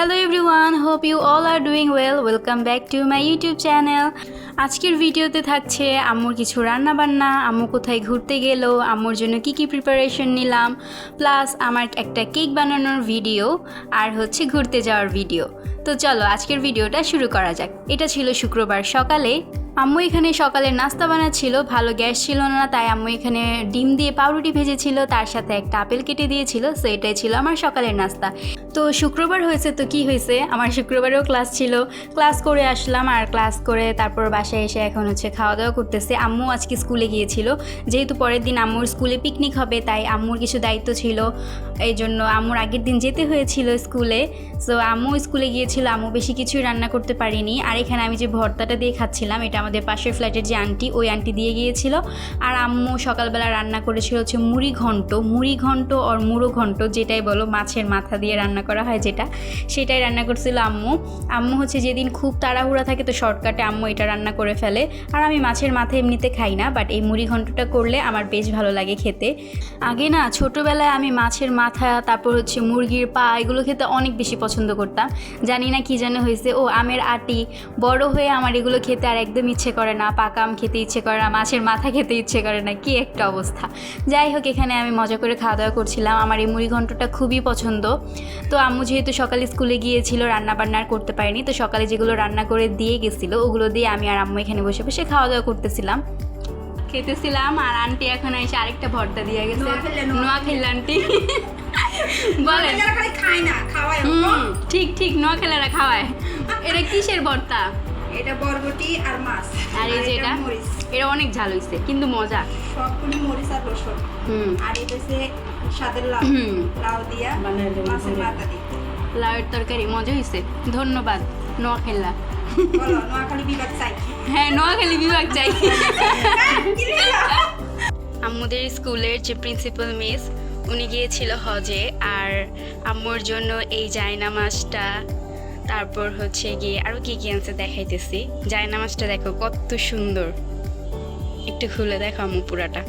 Hello everyone hope you all are doing well welcome back to my YouTube channel আজকের ভিডিওতে থাকছে আম্মুর কিছু রান্না বান্না আম্মু কোথায় ঘুরতে গেল? আম্মুর জন্য কি কি প্রিপারেশন নিলাম? প্লাস আমার একটা কেক বানানোর ভিডিও আর হচ্ছে ঘুরতে যাওয়ার ভিডিও তো চলো, আজকের ভিডিওটা শুরু করা যাক। এটা ছিল শুক্রবার সকালে। আম্মু এখানে সকালে নাস্তা বানাচ্ছিল, ভালো গ্যাস ছিল না, তাই আম্মু এখানে ডিম দিয়ে পাউরুটি ভেজেছিল, তার সাথে একটা আপেল কেটে দিয়েছিল, সো এটাই ছিল আমার সকালের নাস্তা। তো শুক্রবার হয়েছে, তো কি হয়েছে? আমার শুক্রবারেও ক্লাস ছিল, ক্লাস করে আসলাম, আর ক্লাস করে তারপর বাসায় এসে এখন হচ্ছে খাওয়া দাওয়া করতেছে। আম্মু আজকে স্কুলে গিয়েছিল, যেহেতু পরের দিন আম্মুর স্কুলে পিকনিক হবে, তাই আম্মুর কিছু দায়িত্ব ছিল, এই জন্য আম্মুর আগের দিন যেতে হয়েছিল স্কুলে। সো আম্মু স্কুলে গিয়েছিল, আম্মু বেশি কিছুই রান্না করতে পারিনি, আর এখানে আমি যে ভর্তাটা দিয়ে খাচ্ছিলাম, এটা আমাদের পাশের ফ্ল্যাটের যে আন্টি, ওই আন্টি দিয়ে গিয়েছিল। আর আম্মু সকালবেলা রান্না করেছিল হচ্ছে মুড়ি ঘন্ট। মুড়ি ঘন্ট আর মুড়ো ঘন্ট যেটাই বলো, মাছের মাথা দিয়ে রান্না করা হয় যেটা, সেটাই রান্না করছিল আম্মু। আম্মু হচ্ছে যেদিন খুব তাড়াহুড়া থাকে তো শর্টকাটে আম্মু এটা রান্না করে ফেলে। আর আমি মাছের মাথা এমনিতে খাই না বাট এই মুড়ি ঘন্টটা করলে আমার বেশ ভালো লাগে খেতে। আগে না ছোটোবেলায় আমি মাছের মাথা, তারপর হচ্ছে মুরগির পা এগুলো খেতে অনেক বেশি পছন্দ করতাম। জানি না কি যেন হয়েছে। ও আমের আটি, বড় হয়ে আমার এগুলো খেতে আর একদম ইচ্ছে করে না পাকা আম খেতে ইচ্ছে করে না মাছের মাথা খেতে ইচ্ছে করে না কি একটা অবস্থা। যাই হোক এখানে আমি মজা করে খাওয়া দাওয়া করছিলাম। আমার এই মুড়ি ঘন্টটা খুবই পছন্দ। তো আম্মু যেহেতু সকালে স্কুলে গিয়েছিল রান্না বান্না আর করতে পারিনি তো সকালে যেগুলো রান্না করে দিয়ে গেছিল ওগুলো দিয়ে আমি আর আম্মু এখানে বসে বসে খাওয়া দাওয়া করতেছিলাম। খেতেছিলাম আর আন্টি এখন এসে আরেকটা ভর্তা দিয়ে গেছে। নোয়াখালী। নোয়াখালী আন্টি। বলেন। খালি ঠিক ঠিক নোয়াখালীরা খাওয়ায়। এটা কিসের ভর্তা? এটা বরবটি আর মাছ আর এই যে এটা এটা? অনেক ঝাল হইছে কিন্তু মজা। সবগুলি মরিচ আর রসুন। হুম। আর এটা হচ্ছে সাদের লাউ। লাউ দিয়া মাছের মাথা দিয়ে। লাউয়ের তরকারি মজা হয়েছে ধন্যবাদ নোয়াখালীরা বলো নোয়াখালী বিভাগ চাই। হ্যাঁ নোয়াখালী বিভাগ চাই? আম্মুদের স্কুলের যে প্রিন্সিপাল মিস উনি গিয়েছিল হজে আর আম্মুর জন্য এই জায়নামাজটা তারপর হচ্ছে গিয়ে আরও কি কী আনছে দেখাইতেছি। জায়নামাজটা দেখো, কত সুন্দর। একটু খুলে দেখো আমু পুরাটা।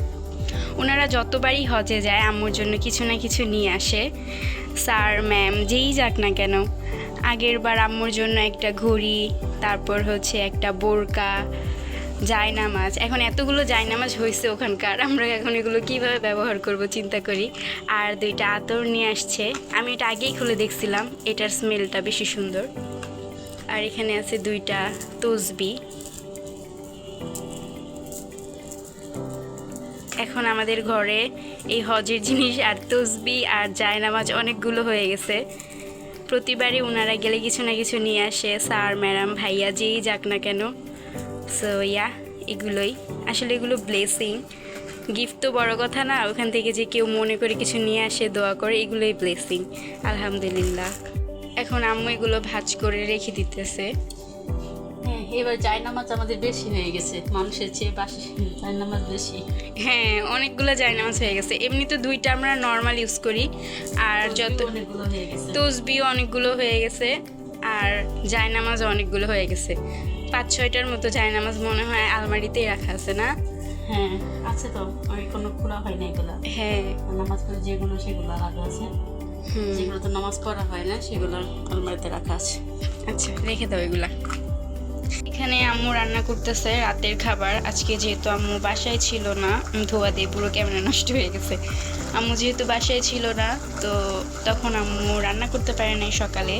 ওনারা যতবারই হজে যায়, আম্মুর জন্য কিছু না কিছু নিয়ে আসে। স্যার, ম্যাম, যেই যাক না কেন আগের বার আম্মুর জন্য একটা ঘড়ি, তারপর হচ্ছে একটা বোরকা জায়নামাজ। এখন এতগুলো জায়নামাজ হয়েছে ওখানকার, আমরা এখন এগুলো কীভাবে ব্যবহার করব চিন্তা করি। আর দুইটা আতর নিয়ে আসছে। আমি এটা আগেই খুলে দেখছিলাম, এটার স্মেলটা বেশি সুন্দর। আর এখানে আছে দুইটা তসবি। এখন আমাদের ঘরে এই হজের জিনিস আর তসবি আর জায়নামাজ অনেকগুলো হয়ে গেছে। প্রতিবারই ওনারা গেলে কিছু না কিছু নিয়ে আসে, স্যার, ম্যাডাম, ভাইয়া, যেই যাক না কেন। সো ইয়া এগুলোই। আসলে এগুলো ব্লেসিং গিফট তো বড় কথা না ওখান থেকে যে কেউ মনে করে কিছু নিয়ে আসে দোয়া করে এগুলোই ব্লেসিং আলহামদুলিল্লাহ। এখন আম্মু এগুলো ভাজ করে রেখে দিতেছে। হ্যাঁ এবার জায়নামাজ আমাদের বেশি হয়ে গেছে মানুষের চেয়ে পাশে জায়নামাজ বেশি। হ্যাঁ অনেকগুলো জায়নামাজ হয়ে গেছে। এমনি তো দুইটা আমরা নর্মাল ইউজ করি আর যত তসবিও অনেকগুলো হয়ে গেছে আর জায়নামাজ অনেকগুলো হয়ে গেছে। পাঁচ ছয়টার মতো জায়নামাজ মনে হয় আলমারিতেই রাখা আছে না? হ্যাঁ আছে তো। ওই কোনো খোলা হয় না এগুলা। হ্যাঁ। নামাজ পড়ে যেগুলো সেগুলো আলাদা আছে। যেগুলো তো নামাজ পড়া হয় না সেগুলো আলমারিতে রাখা আছে। আচ্ছা রেখে দাও এগুলা। এখানে আম্মু রান্না করতেছে রাতের খাবার। আজকে যেহেতু আম্মু বাসায় ছিল না ধোয়া দিয়ে পুরো ক্যামেরা নষ্ট হয়ে গেছে। আম্মু যেহেতু বাসায় ছিল না তো তখন আম্মু রান্না করতে পারে নাই সকালে।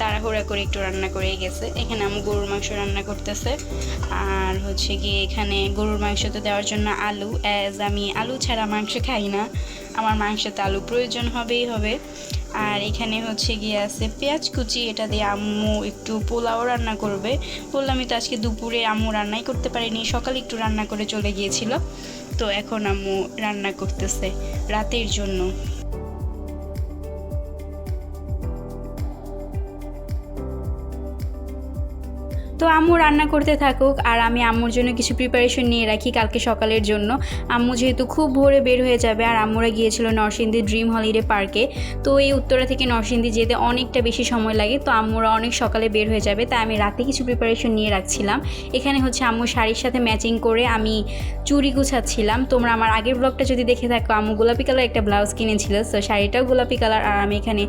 তাড়াহুড়া করে একটু রান্না করেই গেছে। এখানে আম্মু গরুর মাংস রান্না করতেছে। আর হচ্ছে গিয়ে এখানে গরুর মাংসতে দেওয়ার জন্য আলু। অ্যাজ আমি আলু ছাড়া মাংস খাই না। আমার মাংসতে আলু প্রয়োজন হবেই হবে। আর এখানে হচ্ছে গিয়ে আছে পেঁয়াজ কুচি। এটা দিয়ে আম্মু একটু পোলাও রান্না করবে। বললাম তো আজকে দুপুরে আম্মু রান্নাই করতে পারিনি। সকালে একটু রান্না করে চলে গিয়েছিল। তো এখন আম্মু রান্না করতেছে রাতের জন্য। তো আম্মু রান্না করতে থাকুক আর আমি আম্মুর জন্য কিছু প্রিপারেশন নিয়ে রাখি কালকে সকালের জন্য। আম্মু যেহেতু খুব ভোরে বের হয়ে যাবে আর আম্মুরা গিয়েছিল নরসিংদী ড্রিম হলিডে পার্কে তো এই উত্তরা থেকে নরসিংদী যেতে অনেকটা বেশি সময় লাগে। তো আম্মুরা অনেক সকালে বের হয়ে যাবে, তাই আমি রাতে কিছু প্রিপারেশন নিয়ে রাখছিলাম। এখানে হচ্ছে আম্মু শাড়ির সাথে ম্যাচিং করে আমি চুড়ি গুছাচ্ছিলাম। তোমরা আমার আগের ব্লগটা যদি দেখে থাকো, আম্মু গোলাপি কালার একটা ব্লাউজ কিনেছিল তো শাড়িটাও গোলাপি কালার আর আমি এখানে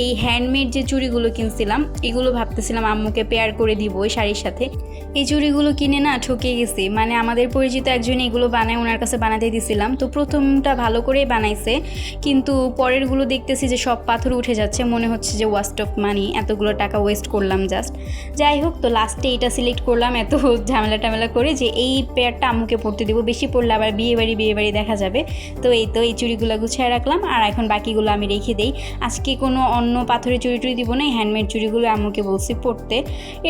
এই হ্যান্ডমেড যে চুড়িগুলো কিনছিলাম, এগুলো ভাবতেছিলাম আম্মুকে পেয়ার করে দিব ওই শাড়ির সাথে এই চুড়িগুলো কিনে না ঠকে গেছি। মানে আমাদের পরিচিত একজন এগুলো বানায়, ওনার কাছে বানাতে দিছিলাম। তো প্রথমটা ভালো করেই বানাইছে। কিন্তু পরেরগুলো দেখতেছি যে সব পাথর উঠে যাচ্ছে। মনে হচ্ছে যে ওয়াস্ট অফ মানি এতগুলো টাকা ওয়েস্ট করলাম জাস্ট যাই হোক, তো লাস্টে এটা সিলেক্ট করলাম, এত ঝামেলা টামেলা করে যে এই পেয়ারটা আম্মুকে পড়তে দেবো। বেশি পড়লে আবার বিয়ে বাড়ি বিয়ে বাড়ি দেখা যাবে। তো এই তো এই চুড়িগুলো গুছিয়ে রাখলাম। আর এখন বাকিগুলো আমি রেখে দেই। আজকে কোনো অন্য পাথরের চুড়ি টুড়ি দিব না হ্যান্ডমেড চুড়িগুলো আম্মুকে বলছি পড়তে।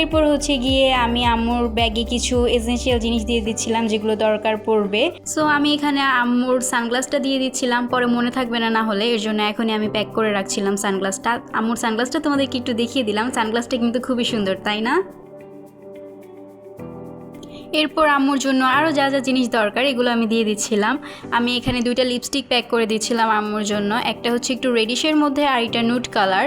এরপর হচ্ছে গিয়ে আমি আম্মুর ব্যাগে কিছু এসেন্সিয়াল জিনিস দিয়ে দিচ্ছিলাম যেগুলো দরকার পড়বে। সো আমি এখানে আম্মুর সানগ্লাসটা দিয়ে দিচ্ছিলাম, পরে মনে থাকবে না না হলে। এর জন্য এখনই আমি প্যাক করে রাখছিলাম সানগ্লাসটা আম্মুর সানগ্লাসটা তোমাদেরকে একটু দেখিয়ে দিলাম। সানগ্লাসটা কিন্তু খুবই সুন্দর, তাই না? এরপর আম্মুর জন্য আরও যা যা জিনিস দরকার, এগুলো আমি দিয়ে দিচ্ছিলাম। আমি এখানে দুইটা লিপস্টিক প্যাক করে দিচ্ছিলাম আম্মুর জন্য। একটা হচ্ছে একটু রেডিশের মধ্যে আর এটা নুট কালার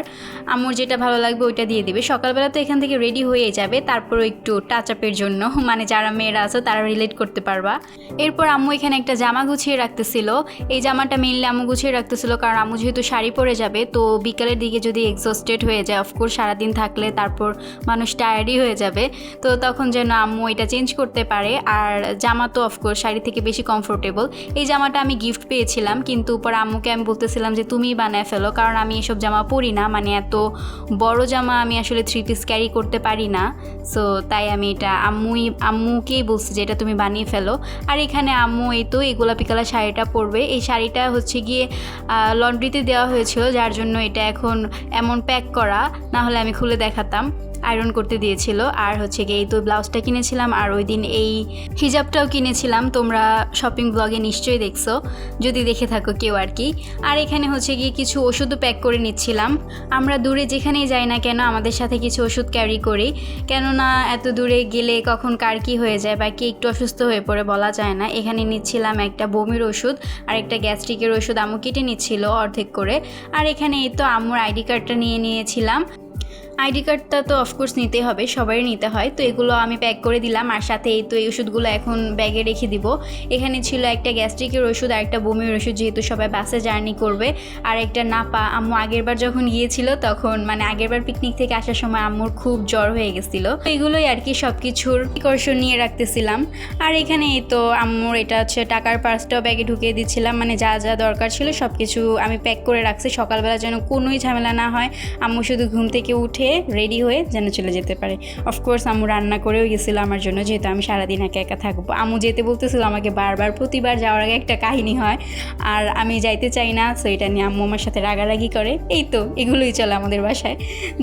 আম্মুর যেটা ভালো লাগবে ওইটা দিয়ে দিবে। সকালবেলা তো এখান থেকে রেডি হয়ে যাবে, তারপরও একটু টাচ আপের জন্য। মানে যারা মেয়েরা আছে, তারা রিলেট করতে পারবা। এরপর আম্মু এখানে একটা জামা গুছিয়ে রাখতেছিল। এই জামাটা মেনলি আম্মু গুছিয়ে রাখতেছিল, কারণ আম্মু যেহেতু শাড়ি পরে যাবে, তো বিকালের দিকে যদি এক্সস্টেড হয়ে যায় অফকোর্স সারাদিন থাকলে তারপর মানুষ টায়ার্ডই হয়ে যাবে। তো তখন যেন আম্মু এটা চেঞ্জ করতে পারে। আর জামা তো অফকোর্স শাড়ি থেকে বেশি কমফোর্টেবল এই জামাটা আমি গিফট পেয়েছিলাম, কিন্তু পরে আম্মুকে আমি বলতেছিলাম যে তুমি বানায় ফেলো, কারণ আমি এসব জামা পরি না। মানে এত বড় জামা আমি আসলে থ্রি পিস ক্যারি করতে পারি না। সো তাই আমি এটা আম্মুই, আম্মুকেই বলছি যে, এটা তুমি বানিয়ে ফেলো। আর এখানে আম্মু এই তো, এই গোলাপি কালার শাড়িটা পরবে। এই শাড়িটা হচ্ছে গিয়ে লন্ড্রিতে দেওয়া হয়েছিল, যার জন্য এটা এখন এমন প্যাক করা। না হলে আমি খুলে দেখাতাম। আয়রন করতে দিয়েছিল। আর হচ্ছে গিয়ে এই তো ব্লাউজটা কিনেছিলাম। আর ওই দিন এই হিজাবটাও কিনেছিলাম। তোমরা শপিং ব্লগে নিশ্চয়ই দেখছ। যদি দেখে থাকো কেউ আর কি। আর এখানে হচ্ছে গিয়ে কিছু ওষুধও প্যাক করে নিচ্ছিলাম। আমরা দূরে যেখানেই যাই না কেন আমাদের সাথে কিছু ওষুধ ক্যারি করি। কেননা এত দূরে গেলে কখন কার কী হয়ে যায় বা কে একটু অসুস্থ হয়ে পড়ে বলা যায় না। এখানে নিচ্ছিলাম একটা বমির ওষুধ আর একটা গ্যাস্ট্রিকের ওষুধ। আম্মু কেটে নিচ্ছিল অর্ধেক করে। আর এখানে এই তো আম্মুর আইডি কার্ডটা নিয়ে নিয়েছিলাম। আইডি কার্ডটা তো অফকোর্স নিতে হবে, সবারই নিতে হয়। তো এগুলো আমি প্যাক করে দিলাম আর সাথে এই তো এই ওষুধগুলো এখন ব্যাগে রেখে দিব। এখানে ছিল একটা গ্যাস্ট্রিকের ওষুধ আর একটা বমির ওষুধ যেহেতু সবাই বাসে জার্নি করবে। আর একটা নাপা, আম্মু আগেরবার যখন গিয়েছিল তখন মানে আগেরবার পিকনিক থেকে আসার সময় আম্মুর খুব জ্বর হয়ে গেছিল। এগুলোই আর কি সব কিছুর প্রিকশন নিয়ে রাখতেছিলাম। আর এখানে এই তো আম্মুর এটা হচ্ছে টাকার পার্সটাও ব্যাগে ঢুকিয়ে দিচ্ছিলাম। মানে যা যা দরকার ছিল সব কিছু আমি প্যাক করে রাখছি। সকালবেলা যেন কোনোই ঝামেলা না হয়। আম্মু শুধু ঘুম থেকে উঠে রেডি হয়ে যেন চলে যেতে পারে। অফকোর্স আম্মু রান্না করেও গেছিল আমার জন্য, যেহেতু আমি সারাদিন একা একা থাকব। আম্মু যেতে বলতেছিল আমাকে বারবার, প্রতিবার যাওয়ার আগে একটা কাহিনী হয়, আর আমি যাইতে চাই না সো এটা নিয়ে আম্মু আমার সাথে রাগারাগি করে। এই তো, এগুলোই চলে আমাদের বাসায়।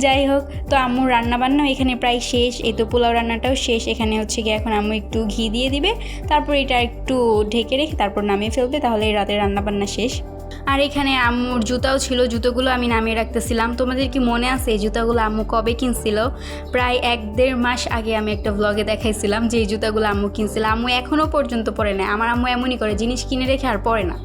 যাই হোক, তো আম্মুর রান্নাবান্নাও এখানে প্রায় শেষ, এই তো পোলাও রান্নাটাও শেষ। এখানে হচ্ছে গিয়ে এখন আম্মু একটু ঘি দিয়ে দিবে, তারপর এটা একটু ঢেকে রেখে তারপর নামিয়ে ফেলবে, তাহলে রাতের রান্নাবান্না শেষ। আর এখানে আম্মুর জুতাও ছিল, জুতোগুলো আমি নামিয়ে রাখতেছিলাম। তোমাদের কি মনে আছে এই জুতাগুলো আম্মু কবে কিনছিল? প্রায় এক দেড় মাস আগে আমি একটা ব্লগে দেখাইছিলাম যে এই জুতাগুলো আম্মু কিনছিল। আম্মু এখনও পর্যন্ত পরে না আমার আম্মু এমনই করে, জিনিস কিনে রেখে আর পরে না।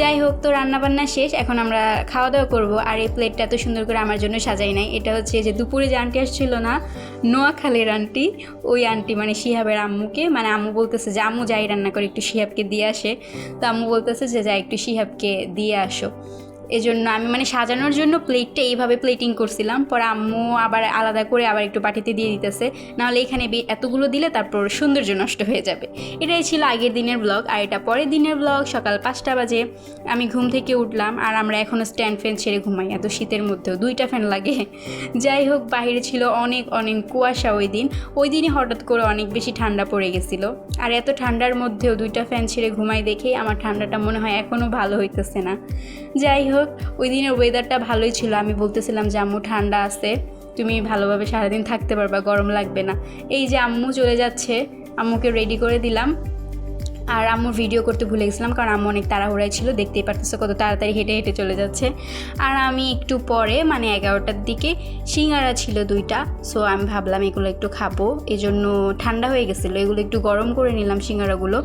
যাই হোক তো রান্নাবান্না শেষ, এখন আমরা খাওয়া দাওয়া করব। আর এই প্লেটটা এত সুন্দর করে আমার জন্য সাজাই নাই। এটা হচ্ছে যে দুপুরে যে আন্টি আসছিল না, নোয়াখালের আন্টি, ওই আন্টি মানে শিহাবের আম্মুকে মানে আম্মু বলতেছে যে, আম্মু, যাই রান্না করে, একটু শিহাবকে দিয়ে আসে। তো আম্মু বলতেছে যে যাই একটু শিহাবকে দিয়ে আসো। এজন্য আমি মানে সাজানোর জন্য প্লেটটা এইভাবে প্লেটিং করছিলাম। পরে আম্মু আবার আলাদা করে আবার একটু পাটিতে দিয়ে দিতেছে। নাহলে এখানে এতগুলো দিলে তারপর সৌন্দর্য নষ্ট হয়ে যাবে। এটাই ছিল আগের দিনের ব্লগ আর এটা পরের দিনের ব্লগ সকাল পাঁচটা বাজে। আমি ঘুম থেকে উঠলাম, আর আমরা এখনও স্ট্যান্ড ফ্যান ছেড়ে ঘুমাই। এত শীতের মধ্যেও দুইটা ফ্যান লাগে। যাই হোক, বাইরে ছিল অনেক অনেক কুয়াশা ওই দিন। ওই দিনই হঠাৎ করে অনেক বেশি ঠান্ডা পড়ে গেছিল। আর এত ঠান্ডার মধ্যেও দুইটা ফ্যান ছেড়ে ঘুমাই দেখেই আমার ঠান্ডাটা মনে হয় এখনও ভালো হইতেছে না। যাই হোক ওই দিনের ওয়েদারটা ভালোই ছিল। আমি বলতেছিলাম যে, আম্মু, ঠান্ডা আছে। তুমি ভালোভাবে সারাদিন থাকতে পারবা, গরম লাগবে না। এই যে আম্মু চলে যাচ্ছে, আম্মুকে রেডি করে দিলাম। আর আম্মুর ভিডিও করতে ভুলে গেছিলাম, কারণ আম্মু অনেক তাড়াহুড়াই ছিল, দেখতেই পারতেছো কত তাড়াতাড়ি হেঁটে হেঁটে চলে যাচ্ছে। আর আমি একটু পরে মানে এগারোটার দিকে, সিঙ্গারা ছিল দুইটা সো আমি ভাবলাম এগুলো একটু খাব। এই জন্য ঠান্ডা হয়ে গেছিল, এগুলো একটু গরম করে নিলাম সিঙ্গারাগুলো।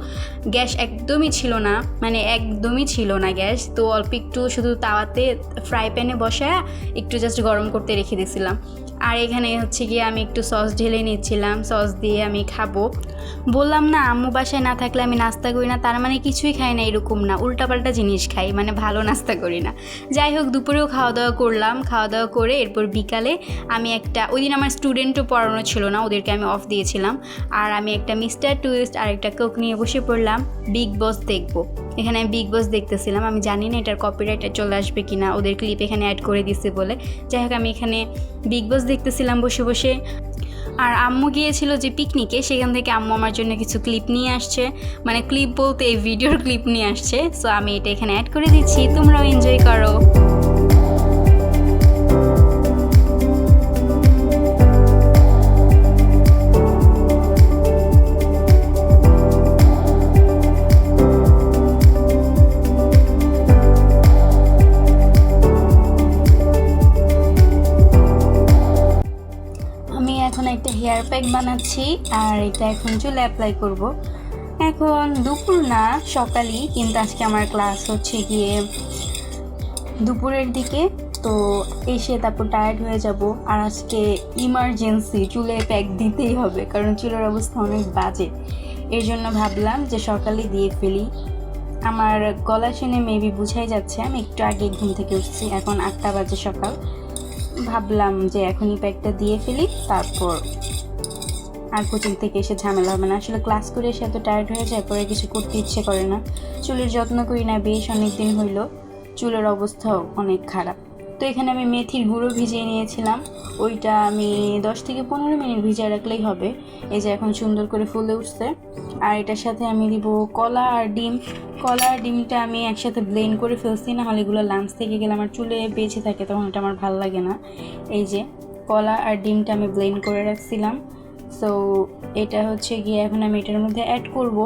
গ্যাস একদমই ছিল না মানে একদমই ছিল না গ্যাস, তো অল্প একটু শুধু তাওয়াতে ফ্রাই প্যানে বসায় একটু জাস্ট গরম করতে রেখে দিয়েছিলাম। আর এখানে হচ্ছে গিয়ে আমি একটু সস ঢেলে নিচ্ছিলাম, সস দিয়ে আমি খাব। বললাম, না, আম্মু বাসায় না থাকলে আমি নাস্তা করি না। তার মানে কিছুই খাই না, এরকম না। উল্টাপাল্টা জিনিস খাই মানে ভালো নাস্তা করি না। যাই হোক, দুপুরেও খাওয়া দাওয়া করলাম। খাওয়া দাওয়া করে এরপর বিকালে আমি একটা, ওই দিন আমার স্টুডেন্টও পড়ানো ছিল না, ওদেরকে আমি অফ দিয়েছিলাম। আর আমি একটা মিস্টার টুইস্ট আর একটা কোক নিয়ে বসে পড়লাম বিগ বস দেখব। এখানে আমি বিগ বস দেখতেছিলাম, আমি জানি না এটার কপিরাইট চলে আসবে কি না ওদের ক্লিপ এখানে অ্যাড করে দিছে বলে। যাই হোক, আমি এখানে বিগ বস দেখতেছিলাম বসে বসে। আর আম্মু গিয়েছিল যে পিকনিকে সেখান থেকে আম্মু আমার জন্য কিছু ক্লিপ নিয়ে আসছে। মানে ক্লিপ বলতে এই ভিডিওর ক্লিপ নিয়ে আসছে। সো আমি এটা এখানে অ্যাড করে দিচ্ছি। তোমরাও এনজয় করো। প্যাক বানাচ্ছি, আর এটা এখন চুলে অ্যাপ্লাই করব। এখন দুপুর না, সকালই, কিন্তু আজকে আমার ক্লাস হচ্ছে গিয়ে দুপুরের দিকে, তো এসে তারপর টায়ার্ড হয়ে যাব। আর আজকে ইমার্জেন্সি চুলে প্যাক দিতেই হবে, কারণ চুলের অবস্থা অনেক বাজে। এর জন্য ভাবলাম যে সকালে দিয়ে ফেলি। আমার গলা শুনে মেবি বুঝাই যাচ্ছে, আমি একটু আগে ঘুম থেকে উঠছি, এখন আটটা বাজে সকাল। ভাবলাম যে এখনই প্যাকটা দিয়ে ফেলি, তারপর আর কোচিং থেকে এসে ঝামেলা হবে না। আসলে ক্লাস করে এসে এত টায়ার্ড হয়ে যায়, পরে কিছু করতে ইচ্ছে করে না। চুলের যত্ন করি না, বেশ অনেক দিন হইল। চুলের অবস্থাও অনেক খারাপ। তো এখানে আমি মেথির গুঁড়ো ভিজিয়ে নিয়েছিলাম। ওইটা আমি দশ থেকে পনেরো মিনিট ভিজিয়ে রাখলেই হবে। এই যে এখন সুন্দর করে ফুলে উঠছে। আর এটার সাথে আমি দিব কলা আর ডিম। কলা আর ডিমটা আমি একসাথে ব্লেন্ড করে ফেলছি না হলে এগুলো লাঞ্চ থেকে গেলে আমার চুলে বেঁচে থাকে, তখন এটা আমার ভালো লাগে না। এই যে কলা আর ডিমটা আমি ব্লেন্ড করে রাখছিলাম। সো এটা হচ্ছে গিয়ে এখন আমি এটার মধ্যে অ্যাড করব।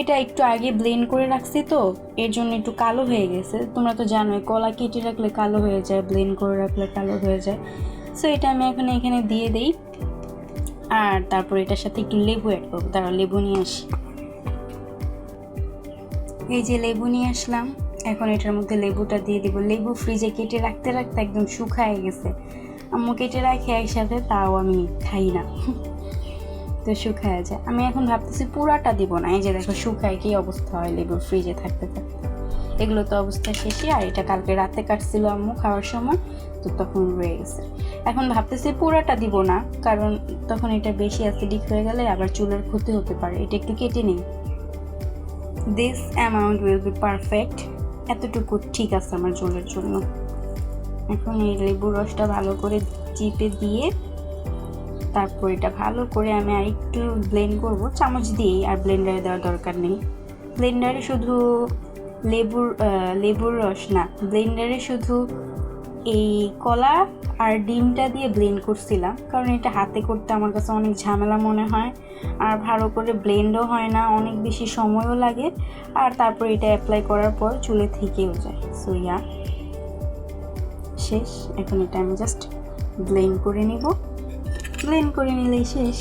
এটা একটু আগে ব্লেন্ড করে রাখছি তো, এর জন্য একটু কালো হয়ে গেছে। তোমরা তো জানোই, কলা কেটে রাখলে কালো হয়ে যায় ব্লেন্ড করে রাখলে কালো হয়ে যায়। সো এটা আমি এখন এখানে দিয়ে দিই। আর তারপর এটার সাথে একটু লেবু অ্যাড করব। তারা লেবু নিয়ে আসি। এই যে লেবু নিয়ে আসলাম, এখন এটার মধ্যে লেবুটা দিয়ে দিব। লেবু ফ্রিজে কেটে রাখতে রাখতে একদম শুকায় গেছে। আম্মু কেটে রাখে একসাথে তাও আমি খাই না। তো শুকায় যায়। আমি এখন ভাবতেছি পুরাটা দিব না। এই যে দেখো শুকায় কি অবস্থা হয় লেবু ফ্রিজে থাকতে থাকতে। এগুলো তো অবস্থা শেষই। আর এটা কালকে রাতে কাটছিল আম্মু খাওয়ার সময়, তো তখন রয়ে গেছে। এখন ভাবতেছি পুরাটা দিব না, কারণ তখন এটা বেশি অ্যাসিডিক হয়ে গেলে আবার চুলের ক্ষতি হতে পারে। এটা একটু কেটে নিই। This amount will be perfect এতটুকু ঠিক আছে আমার চুলের জন্য। এখন এই লেবুর রসটা ভালো করে চিপে দিয়ে তারপর এটা ভালো করে আমি আর একটু ব্লেন্ড করব, চামচ দিয়েই, আর ব্লেন্ডারে দেওয়ার দরকার নেই। ব্লেন্ডারে শুধু লেবুর লেবুর রস না ব্লেন্ডারে শুধু এই কলা আর ডিমটা দিয়ে ব্লেন্ড করছিলাম, কারণ এটা হাতে করতে আমার কাছে অনেক ঝামেলা মনে হয়। আর ভালো করে ব্লেন্ডও হয় না, অনেক বেশি সময়ও লাগে, আর তারপর এটা অ্যাপ্লাই করার পর চুলে থেকেও যায়। সো ইয়া শেষ। এখন এটা আমি জাস্ট ব্লেন্ড করে নিব। ব্লেন্ড করে নিলেই শেষ।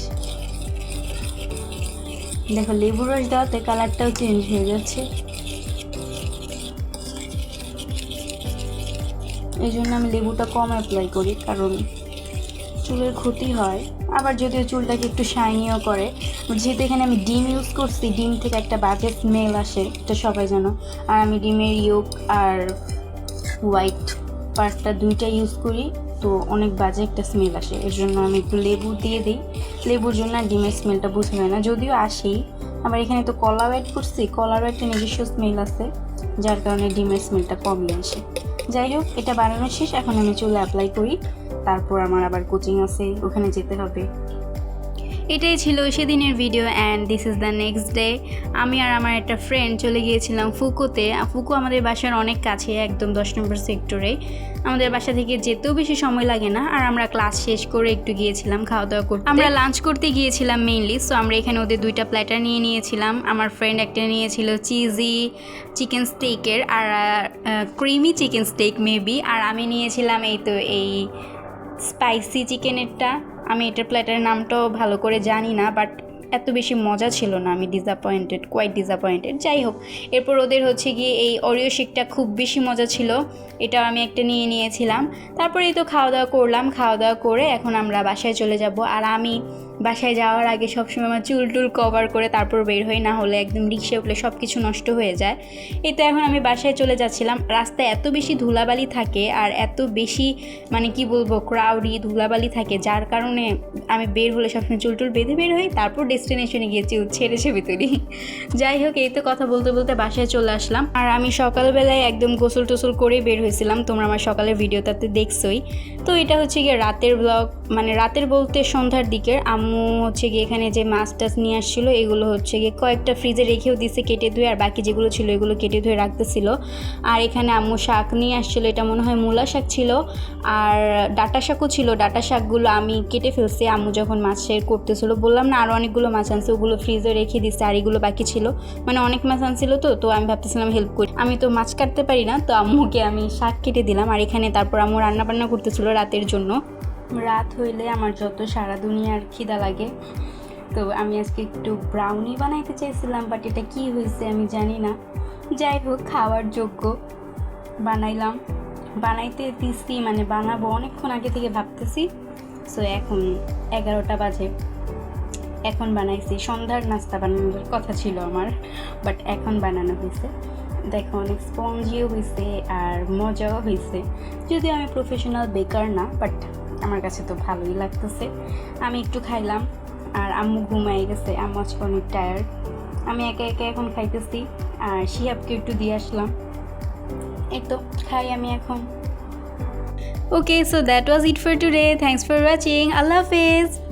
দেখো, লেবু রস দেওয়াতে কালারটাও চেঞ্জ হয়ে যাচ্ছে। এই জন্য আমি লেবুটা কম অ্যাপ্লাই করি, কারণ চুলের ক্ষতি হয়। আবার যদিও চুলটাকে একটু শাইনিও করে যেহেতু এখানে আমি ডিম ইউজ করছি, ডিম থেকে একটা বাজে স্মেল আসে, এটা সবাই জানো। আর আমি ডিমের ইয়োগ আর হোয়াইট পার্টটা দুইটা ইউজ করি, তো অনেক বাজে একটা স্মেল আসে। এর জন্য আমি একটু লেবু দিয়ে দিই। লেবুর জন্য আর ডিমের স্মেলটা বোঝা যায় না। যদিও আসেই আবার এখানে তো কলাও অ্যাড করছি। কলারও একটা নিজস্ব স্মেল আছে, যার কারণে ডিমের স্মেলটা কমলে আসে। যাই হোক, এটা বানানো শেষ। এখন আমি চুলে অ্যাপ্লাই করি। তারপর আমার আবার কোচিং আছে। ওখানে যেতে হবে। এটাই ছিল সেদিনের video and this is the next day আমি আর আমার একটা ফ্রেন্ড চলে গিয়েছিলাম ফুকুতে। ফুকু আমাদের বাসার অনেক কাছে, একদম দশ নম্বর সেক্টরে আমাদের বাসা থেকে যেতেও বেশি সময় লাগে না, আর আমরা ক্লাস শেষ করে একটু গিয়েছিলাম খাওয়া দাওয়া করতে। আমরা লাঞ্চ করতে গিয়েছিলাম মেইনলি সো আমরা এখানে ওদের দুইটা প্ল্যাটার নিয়ে নিয়েছিলাম। আমার ফ্রেন্ড একটা নিয়েছিল চিজি চিকেন স্টেকের আর ক্রিমি চিকেন স্টেক মেবি আর আমি নিয়েছিলাম এই তো, এই স্পাইসি চিকেনেরটা আমি এটার প্ল্যাটারের নামটাও ভালো করে জানি না বাট এত বেশি মজা ছিল না। আমি ডিসঅ্যাপয়েন্টেড কোয়াইট ডিসঅ্যাপয়েন্টেড যাই হোক, এরপর ওদের হচ্ছে গিয়ে এই অরিও শেকটা খুব বেশি মজা ছিল। এটা আমি একটা নিয়ে নিয়েছিলাম। তারপরেই তো খাওয়া দাওয়া করলাম। খাওয়া দাওয়া করে এখন আমরা বাসায় চলে যাব। আর আমি বাসায় যাওয়ার আগে সবসময় আমার চুল টুল কভার করে তারপর বের হই, না হলে একদম রিক্সে উঠলে সব কিছু নষ্ট হয়ে যায়। এই তো এখন আমি বাসায় চলে যাচ্ছিলাম। রাস্তায় এত বেশি ধুলাবালি থাকে আর এত বেশি মানে কি বলব ক্রাউডি ধুলাবালি থাকে, যার কারণে আমি বের হলে সবসময় চুল টুল বেঁধে বের হই, তারপর ডেস্টিনেশনে গিয়ে চুল ছেড়ে ছবি তুলি। যাই হোক, এই তো কথা বলতে বলতে বাসায় চলে আসলাম। আর আমি সকালবেলায় একদম গোসল টোসল করেই বের হয়েছিলাম। তোমরা আমার সকালের ভিডিওটাতে দেখছোই। তো এটা হচ্ছে গিয়ে রাতের ব্লগ মানে রাতের বলতে সন্ধ্যার দিকের। আম্মু হচ্ছে গিয়ে এখানে যে মাছ টাছ নিয়ে আসছিল, এগুলো হচ্ছে গিয়ে কয়েকটা ফ্রিজে রেখেও দিছে কেটে ধুয়ে, আর বাকি যেগুলো ছিল এগুলো কেটে ধুয়ে রাখতেছিল। আর এখানে আম্মু শাক নিয়ে আসছিল, এটা মনে হয় মূলা শাক ছিল। আর ডাটা শাকও ছিল, ডাটা শাকগুলো আমি কেটে ফেলছি। আম্মু যখন মাছের করতেছিল, বললাম, না আরও অনেকগুলো মাছ আনছে, ওগুলো ফ্রিজে রেখে দিছে, আর এগুলো বাকি ছিল। মানে অনেক মাছ আনছিল তো তো আমি ভাবতেছিলাম হেল্প করি। আমি তো মাছ কাটতে পারি না, তো আম্মুকে আমি শাক কেটে দিলাম। আর এখানে তারপর আম্মু রান্না বান্না করতেছিল রাতের জন্য। রাত হইলে আমার যত সারা দুনিয়ার খিদা লাগে। তো আমি আজকে একটু ব্রাউনি বানাইতে চাইছিলাম বাট এটা কি হয়েছে আমি জানি না। যাই হোক, খাওয়ার যোগ্য বানাইলাম। বানাইতে দিচ্ছি মানে বানাবো অনেকক্ষণ আগে থেকে ভাবতেছি। সো এখন এগারোটা বাজে। এখন বানাইছি, সন্ধ্যার নাস্তা বানানোর কথা ছিল আমার বাট এখন বানানো হয়েছে দেখো, অনেক স্পঞ্জিও হয়েছে আর মজাও হয়েছে যদিও আমি প্রফেশনাল বেকার না বাট আমার কাছে তো ভালোই লাগতেছে। আমি একটু খাইলাম, আর আম্মু ঘুমাই গেছে, আম্মু আজকে অনেক টায়ার্ড আমি একে একে এখন খাইতেছি, আর শিহাবকে একটু দিয়ে আসলাম। এই তো, খাই আমি এখন। Okay so that was it for today thanks for watching আল্লাহ হাফেজ।